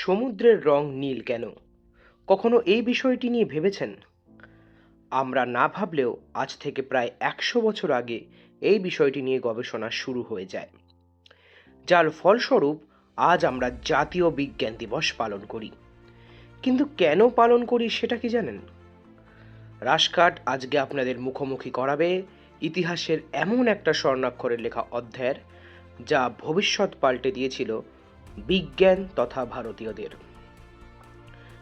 সমুদ্রের রং নীল কেন? কখনো এই বিষয়টি নিয়ে ভেবেছেন? আমরা না ভাবলেও আজ থেকে প্রায় একশো বছর আগে এই বিষয়টি নিয়ে গবেষণা শুরু হয়ে যায়। যার ফলস্বরূপ আজ আমরা জাতীয় বিজ্ঞান দিবস পালন করি। কিন্তু কেন পালন করি সেটা কি জানেন? রাশকাট আজকে আপনাদের মুখোমুখি করাবে ইতিহাসের এমন একটা স্বর্ণাক্ষরের লেখা অধ্যায়ের, যা ভবিষ্যৎ পাল্টে দিয়েছিল বিজ্ঞান তথা ভারতীয়দের।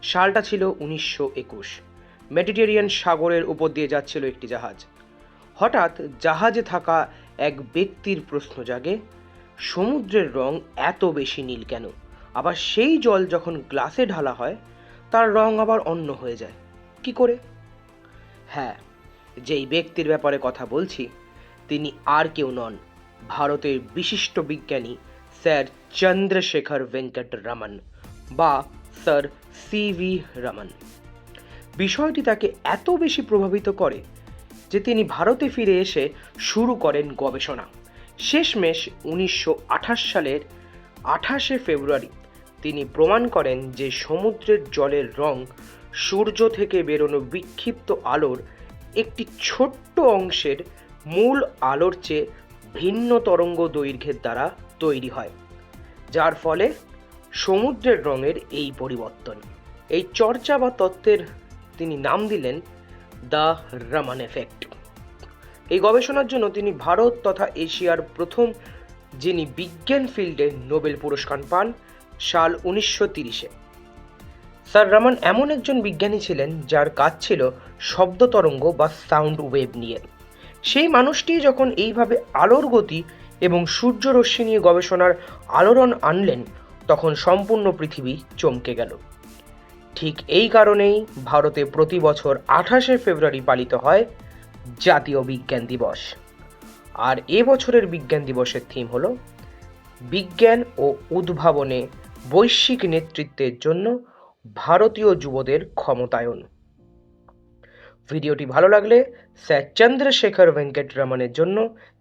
সালটা ছিল উনিশশো একুশ। মেডিটেরিয়ান সাগরের উপর দিয়ে যাচ্ছিল একটি জাহাজ। হঠাৎ জাহাজে থাকা এক ব্যক্তির প্রশ্ন জাগে, সমুদ্রের রং এত বেশি নীল কেন? আবার সেই জল যখন গ্লাসে ঢালা হয়, তার রং আবার অন্য হয়ে যায়। কি করে? হ্যাঁ যেই ব্যক্তির ব্যাপারে কথা বলছি, তিনি আর কেউ নন। ভারতের বিশিষ্ট বিজ্ঞানী স্যার চন্দ্রশেখর ভেঙ্কট রমন বা স্যার সি ভি রমন বিষয়টি তাকে এত বেশি প্রভাবিত করে যে তিনি ভারতে ফিরে এসে শুরু করেন গবেষণা। শেষমেশ উনিশশো আঠাশ সালের আঠাশে ফেব্রুয়ারি তিনি প্রমাণ করেন যে সমুদ্রের জলের রং সূর্য থেকে বেরোনো বিক্ষিপ্ত আলোর একটি ছোট্ট অংশের মূল আলোর চেয়ে ভিন্ন তরঙ্গ দৈর্ঘ্যের দ্বারা তৈরি হয়, যার ফলে সমুদ্রের রঙের এই পরিবর্তন। এই চর্চা বা তত্ত্বের তিনি নাম দিলেন দ্য রামান এফেক্ট। এই গবেষণার জন্য তিনি ভারত তথা এশিয়ার প্রথম যিনি বিজ্ঞান ফিল্ডে নোবেল পুরস্কার পান, সাল উনিশশো তিরিশে। স্যার রামান এমন একজন বিজ্ঞানী ছিলেন যার কাজ ছিল শব্দ তরঙ্গ বা সাউন্ড ওয়েভ নিয়ে। সেই মানুষটি যখন এইভাবে আলোর গতি এবং সূর্য রশ্মি নিয়ে গবেষণার আলোড়ন আনলেন, তখন সম্পূর্ণ পৃথিবী চমকে গেল। ঠিক এই কারণেই ভারতে প্রতি বছর আঠাশে ফেব্রুয়ারি পালিত হয় জাতীয় বিজ্ঞান দিবস। আর এ বছরের বিজ্ঞান দিবসের থিম হল বিজ্ঞান ও উদ্ভাবনে বৈশ্বিক নেতৃত্বের জন্য ভারতীয় যুবদের ক্ষমতায়ন। ভিডিওটি ভালো লাগলে স্যার চন্দ্রশেখর ভেঙ্কট রমনের জন্য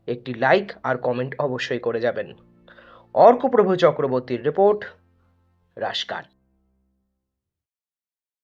একটি লাইক আর কমেন্ট অবশ্যই করে যাবেন। অর্কপ্রভু চক্রবর্তীর রিপোর্ট রাশকাট